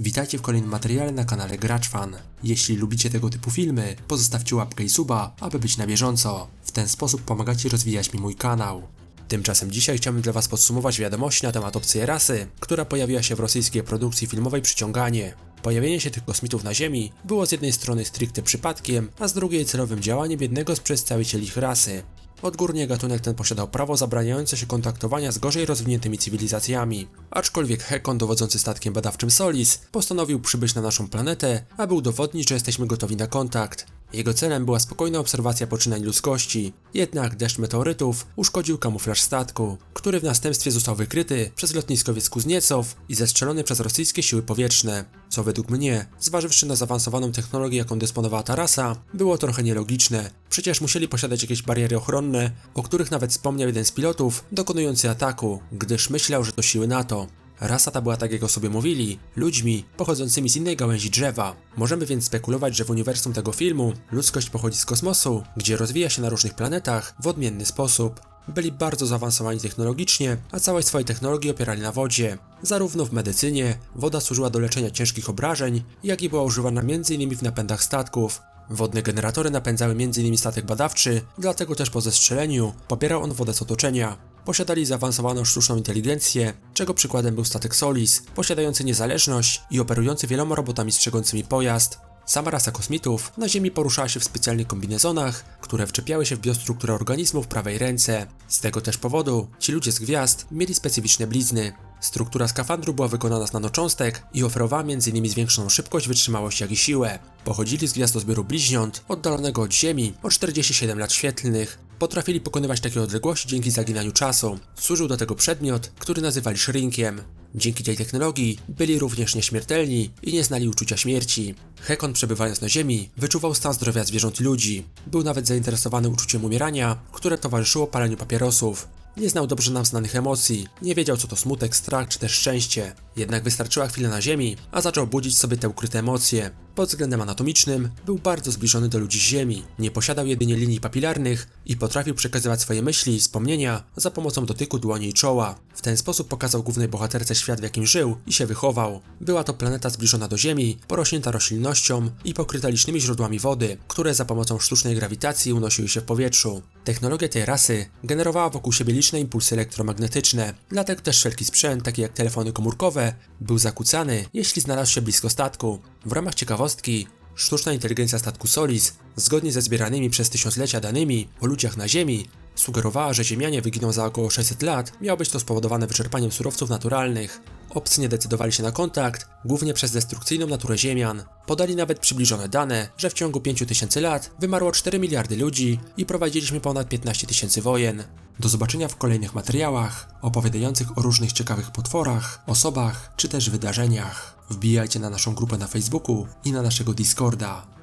Witajcie w kolejnym materiale na kanale Gracz Fan. Jeśli lubicie tego typu filmy, pozostawcie łapkę i suba, aby być na bieżąco. W ten sposób pomagacie rozwijać mi mój kanał. Tymczasem dzisiaj chciałbym dla Was podsumować wiadomości na temat obcej rasy, która pojawiła się w rosyjskiej produkcji filmowej Przyciąganie. Pojawienie się tych kosmitów na Ziemi było z jednej strony stricte przypadkiem, a z drugiej celowym działaniem jednego z przedstawicieli ich rasy. Odgórnie gatunek ten posiadał prawo zabraniające się kontaktowania z gorzej rozwiniętymi cywilizacjami. Aczkolwiek Hekon, dowodzący statkiem badawczym Solis, postanowił przybyć na naszą planetę, aby udowodnić, że jesteśmy gotowi na kontakt. Jego celem była spokojna obserwacja poczynań ludzkości, jednak deszcz meteorytów uszkodził kamuflaż statku, który w następstwie został wykryty przez lotniskowiec Kuzniecow i zestrzelony przez rosyjskie siły powietrzne, co według mnie, zważywszy na zaawansowaną technologię jaką dysponowała ta rasa, było trochę nielogiczne. Przecież musieli posiadać jakieś bariery ochronne, o których nawet wspomniał jeden z pilotów dokonujący ataku, gdyż myślał, że to siły NATO. Rasa ta była, tak jak o sobie mówili, ludźmi pochodzącymi z innej gałęzi drzewa. Możemy więc spekulować, że w uniwersum tego filmu ludzkość pochodzi z kosmosu, gdzie rozwija się na różnych planetach w odmienny sposób. Byli bardzo zaawansowani technologicznie, a całej swojej technologii opierali na wodzie. Zarówno w medycynie woda służyła do leczenia ciężkich obrażeń, jak i była używana m.in. w napędach statków. Wodne generatory napędzały m.in. statek badawczy, dlatego też po zestrzeleniu pobierał on wodę z otoczenia. Posiadali zaawansowaną sztuczną inteligencję, czego przykładem był statek Solis, posiadający niezależność i operujący wieloma robotami strzegącymi pojazd. Sama rasa kosmitów na Ziemi poruszała się w specjalnych kombinezonach, które wczepiały się w biostrukturę organizmu w prawej ręce. Z tego też powodu ci ludzie z gwiazd mieli specyficzne blizny. Struktura skafandru była wykonana z nanocząstek i oferowała m.in. zwiększoną szybkość, wytrzymałość jak i siłę. Pochodzili z gwiazdozbioru bliźniąt, oddalonego od Ziemi o 47 lat świetlnych. Potrafili pokonywać takie odległości dzięki zaginaniu czasu. Służył do tego przedmiot, który nazywali szrinkiem. Dzięki tej technologii byli również nieśmiertelni i nie znali uczucia śmierci. Hekon przebywając na Ziemi wyczuwał stan zdrowia zwierząt i ludzi. Był nawet zainteresowany uczuciem umierania, które towarzyszyło paleniu papierosów. Nie znał dobrze nam znanych emocji, nie wiedział co to smutek, strach czy też szczęście. Jednak wystarczyła chwila na ziemi, a zaczął budzić sobie te ukryte emocje. Pod względem anatomicznym był bardzo zbliżony do ludzi z ziemi. Nie posiadał jedynie linii papilarnych i potrafił przekazywać swoje myśli i wspomnienia za pomocą dotyku dłoni i czoła. W ten sposób pokazał głównej bohaterce świat w jakim żył i się wychował. Była to planeta zbliżona do Ziemi, porośnięta roślinnością i pokryta licznymi źródłami wody, które za pomocą sztucznej grawitacji unosiły się w powietrzu. Technologia tej rasy generowała wokół siebie liczne impulsy elektromagnetyczne, dlatego też wszelki sprzęt, taki jak telefony komórkowe, był zakłócany, jeśli znalazł się blisko statku. W ramach ciekawostki, sztuczna inteligencja statku Solis, zgodnie ze zbieranymi przez tysiąclecia danymi o ludziach na Ziemi, sugerowała, że Ziemianie wyginą za około 600 lat, miało być to spowodowane wyczerpaniem surowców naturalnych. Obcy nie decydowali się na kontakt, głównie przez destrukcyjną naturę Ziemian. Podali nawet przybliżone dane, że w ciągu 5000 lat wymarło 4 miliardy ludzi i prowadziliśmy ponad 15 tysięcy wojen. Do zobaczenia w kolejnych materiałach opowiadających o różnych ciekawych potworach, osobach czy też wydarzeniach. Wbijajcie na naszą grupę na Facebooku i na naszego Discorda.